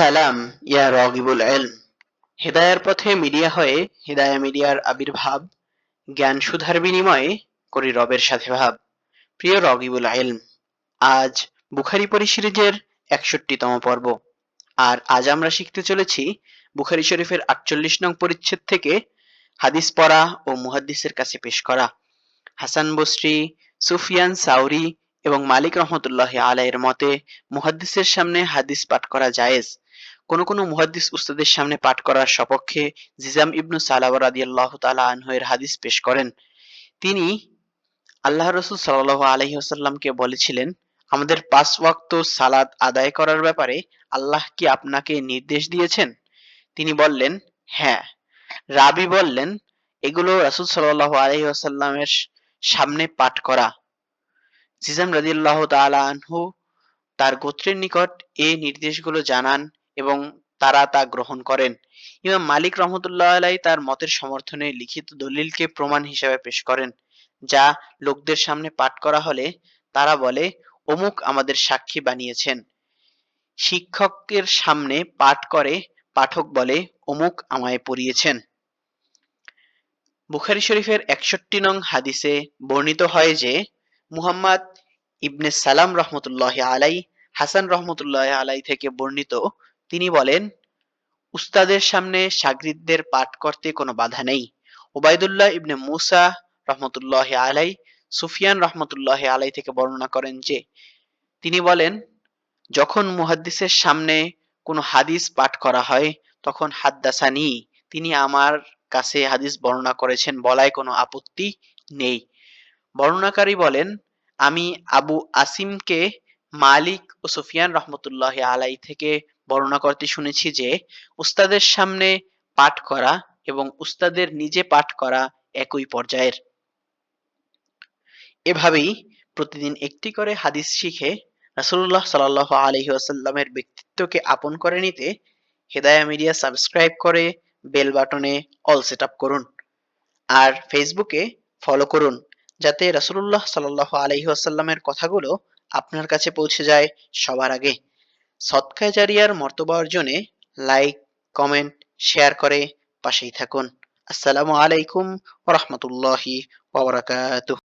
সালাম, ইয়া রগিবুল এলম হেদায়ার পথে মিডিয়া হয়ে হেদায়া মিডিয়ার আবির্ভাব, জ্ঞান সুধার বিনিময়ে করি রবের সাথে ভাব। প্রিয় রগিবুল এলম আজ বুখারি পরিসিরিজের একষট্টিতম পর্ব। আর আজ আমরা শিখতে চলেছি বুখারি শরীফের আটচল্লিশ নং পরিচ্ছেদ থেকে হাদিস পড়া ও মুহাদ্দিসের কাছে পেশ করা। হাসান বসরি, সুফিয়ান সাউরি এবং মালিক রহমতুল্লাহ আলাইয়ের মতে মুহাদ্দিসের সামনে হাদিস পাঠ করা জায়েজ। কোন কোন মুহাদ্দিস উস্তাদের সামনে পাঠ করার সপক্ষে জিজাম ইবনু সালাহ রাদিয়াল্লাহু আনহু এর হাদিস পেশ করেন। তিনি আল্লাহ রসুল সাল্লাল্লাহু আলাইহি ওয়াসাল্লামকে বলেছিলেন, আমাদের পাঁচ ওয়াক্ত সালাত আদায় করার ব্যাপারে আল্লাহ কি আপনাকে নির্দেশ দিয়েছেন? তিনি বললেন হ্যাঁ। রাবি বললেন, এগুলো রাসূল সাল্লাল্লাহু আলাইহি ওয়াসাল্লামের সামনে পাঠ করা। জিজাম রাদিয়াল্লাহু তাআলা আনহু তার গোত্রের নিকট এই নির্দেশগুলো জানান এবং তারা তা গ্রহণ করেন। ইমাম মালিক রহমতুল্লাহ আলাই তার মতের সমর্থনে লিখিত দলিলকে প্রমাণ হিসেবে পেশ করেন, যা লোকদের সামনে পাঠ করা হলে তারা বলে, অমুক আমাদের সাক্ষী বানিয়েছেন। শিক্ষকের সামনে পাঠ করে, পাঠক বলে, অমুক আমায় পড়িয়েছেন। বুখারি শরীফের একষট্টি নং হাদিসে বর্ণিত হয় যে, মুহাম্মদ ইবনে সালাম রহমতুল্লাহ আলাই, হাসান রহমতুল্লাহ আলাই থেকে বর্ণিত তিনি বলেন, উস্তাদের সামনে সাগরিদদের পাঠ করতে কোনো বাধা নেই। ওবায়দুল্লাহ ইবনে মুসা রহমতুল্লাহ আলাই সুফিয়ান রহমতুল্লাহ আলাই থেকে বর্ণনা করেন যে, তিনি বলেন, যখন মুহাদ্দিসের সামনে কোনো হাদিস পাঠ করা হয়, তখন হাদ্দাসানি, তিনি আমার কাছে হাদিস বর্ণনা করেছেন বলায় কোনো আপত্তি নেই। বর্ণনাকারী বলেন, আমি আবু আসিমকে মালিক ও সুফিয়ান রহমতুল্লাহ আলাই থেকে বর্ণনা করতে শুনেছি যে, উস্তাদের সামনে পাঠ করা এবং উস্তাদের নিজে পাঠ করা একই পর্যায়ের। এভাবেই প্রতিদিন একটি করে হাদিস শিখে রাসুল্লাহ সাল আলহি আসাল্লামের ব্যক্তিত্বকে আপন করে নিতে হেদায়া মিডিয়া সাবস্ক্রাইব করে বেল বাটনে অল সেট আপ করুন আর ফেসবুকে ফলো করুন যাতে রাসুল্লাহ সাল আলহি আসাল্লামের কথাগুলো আপনার কাছে পৌঁছে যায় সবার আগে। সৎকায় জারিয়ার অর্জনে লাইক কমেন্ট শেয়ার করে পাশেই থাকুন। আসসালামু আলাইকুম ওরহমতুল্লাহি ওবরাকাতুহ